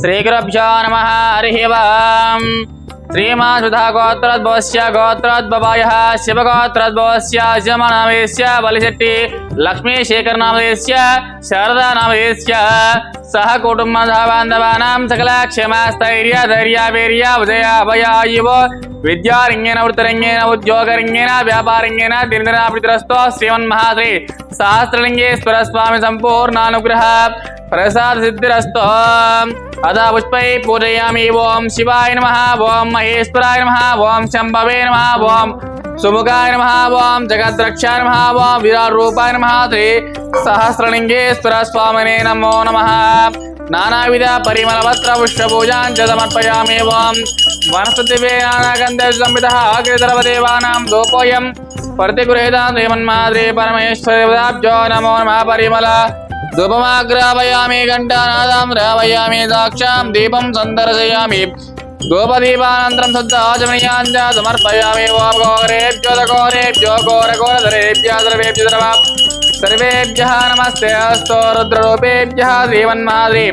శ్రీగురభ్యో నమ హరి ఓం శ్రీమాన్ సుధా గోత్రోద్భవస్య గోత్రోద్భవాయ శివగోత్రోద్భవస్య శివనామేస్య బలిశెట్టి లక్ష్మీశేఖర్ నామదేశ్య శారదా నామదేశ్య సహ కుటుంబ బాంధవానాం సకల క్షేమస్థైర్య ధైర్య వీర్య ఉదయ అభయాయువో విద్యారంగేన వృత్తరంగేన ఉద్యోగరంగేన వ్యాపారంగేన దినదినాభితరస్తో శ్రీమన్మహాశ్రీ సహస్రలింగేశ్వర స్వామి సంపూర్ణానుగ్రహ प्रसाद सिद्धिरस्तु अदा पुष्प पूजयामी ओम शिवाय नम, ओम महेश्वराय नम, ओम शंभवे नम, ओम सुमुखाय नमः, ओम जगद्रक्षाय नमः, ओम विरारूपाय नम श्री सहस्रलिङ्गेश्वर स्वामिने नमो नम। नानाविध परिमलपत्र पुष्पपूजाञ्च समर्पयामि ओम। वनस्पतिवे नानागन्धसंविधः अग्रिधर्वदेवानां लोकोऽयं प्रतिगृहीता देवन्माद्रे परमेश्वरदाब्जो नमो नम, परिमला। धूपमाग्रापयामि घण्टानादां रावयामि साक्षां दीपं सन्दर्शयामि। धूपदीपानन्तरं सद्दाचमनीयाञ्च समर्पयामि वामघोरेभ्यो दघोरेभ्यो घोरघोरधरेभ्यः सर्वेभ्यो सर्वां सर्वेभ्यः नमस्ते, अस्तु रुद्ररूपेभ्यः श्रीमन्मादे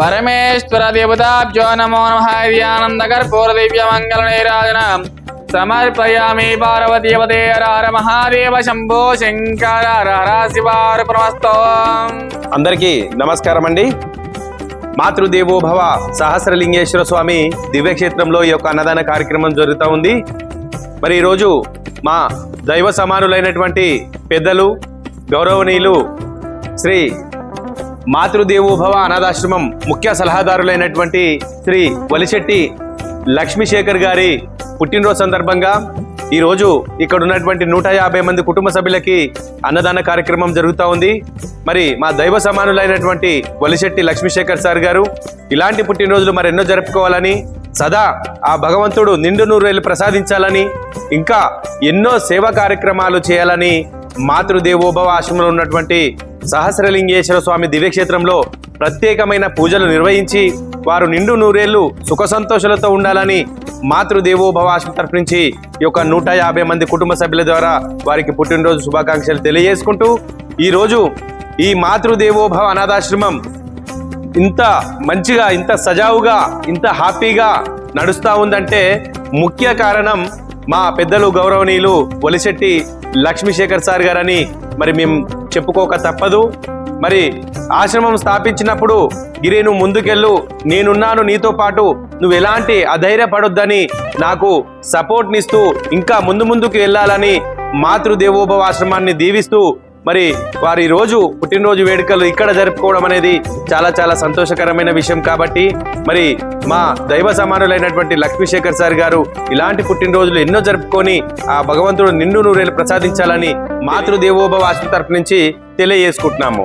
परमेश्वरदेवताभ्यो नमो नमः आनन्दकर्पूरदिव्यमङ्गलनैराजनाम् సమర్పయామి పార్వతీవతే హర మహాదేవ శంభో శంకర హర శివారు శివార్పణమస్తో అందరికీ నమస్కారం అండి. మాతృదేవోభవ సహస్రలింగేశ్వర స్వామి దివ్యక్షేత్రంలో ఈ యొక్క అన్నదాన కార్యక్రమం జరుగుతూ ఉంది. మరి ఈరోజు మా దైవ సమానులైనటువంటి పెద్దలు గౌరవనీయులు శ్రీ మాతృదేవోభవ అనాథాశ్రమం ముఖ్య సలహాదారులైనటువంటి శ్రీ వలిశెట్టి లక్ష్మీశేఖర్ గారి పుట్టినరోజు సందర్భంగా ఈరోజు ఇక్కడ ఉన్నటువంటి నూట యాభై మంది కుటుంబ సభ్యులకి అన్నదాన కార్యక్రమం జరుగుతూ ఉంది. మరి మా దైవ సమానులైనటువంటి వలిశెట్టి లక్ష్మీశేఖర్ సార్ గారు ఇలాంటి పుట్టినరోజులు మరెన్నో జరుపుకోవాలని సదా ఆ భగవంతుడు నిండు నూరేళ్ళు ప్రసాదించాలని ఇంకా ఎన్నో సేవా కార్యక్రమాలు చేయాలని మాతృదేవోభవ ఆశ్రమంలో ఉన్నటువంటి సహస్రలింగేశ్వర స్వామి దివ్యక్షేత్రంలో ప్రత్యేకమైన పూజలు నిర్వహించి వారు నిండు నూరేళ్ళు సుఖ సంతోషాలతో ఉండాలని మాతృదేవోభవ ఆశ్రమం తరఫు నుంచి ఈ యొక్క నూట యాభై మంది కుటుంబ సభ్యుల ద్వారా వారికి పుట్టినరోజు శుభాకాంక్షలు తెలియజేసుకుంటూ ఈరోజు ఈ మాతృదేవోభవ అనాథాశ్రమం ఇంత మంచిగా ఇంత సజావుగా ఇంత హ్యాపీగా నడుస్తూ ఉందంటే ముఖ్య కారణం మా పెద్దలు గౌరవనీయులు ఒలిశెట్టి లక్ష్మీశేఖర్ సార్ గారని మరి మేము చెప్పుకోక తప్పదు. మరి ఆశ్రమం స్థాపించినప్పుడు గిరి నువ్వు ముందుకెళ్ళు నేనున్నాను నీతో పాటు. నువ్వు ఎలాంటి అధైర్యపడొద్దని నాకు సపోర్ట్నిస్తూ ఇంకా ముందు ముందుకు వెళ్ళాలని మాతృదేవోభవ ఆశ్రమాన్ని దీవిస్తూ మరి వారి రోజు పుట్టినరోజు వేడుకలు ఇక్కడ జరుపుకోవడం అనేది చాలా చాలా సంతోషకరమైన విషయం కాబట్టి మరి మా దైవ సమానులైనటువంటి లక్ష్మీశేఖర్ సార్ గారు ఇలాంటి పుట్టినరోజులు ఎన్నో జరుపుకొని ఆ భగవంతుడు నిండు నూరేలు ప్రసాదించాలని మాతృదేవోభవ ఆశ్రమం తరపు నుంచి తెలియజేసుకుంటున్నాము.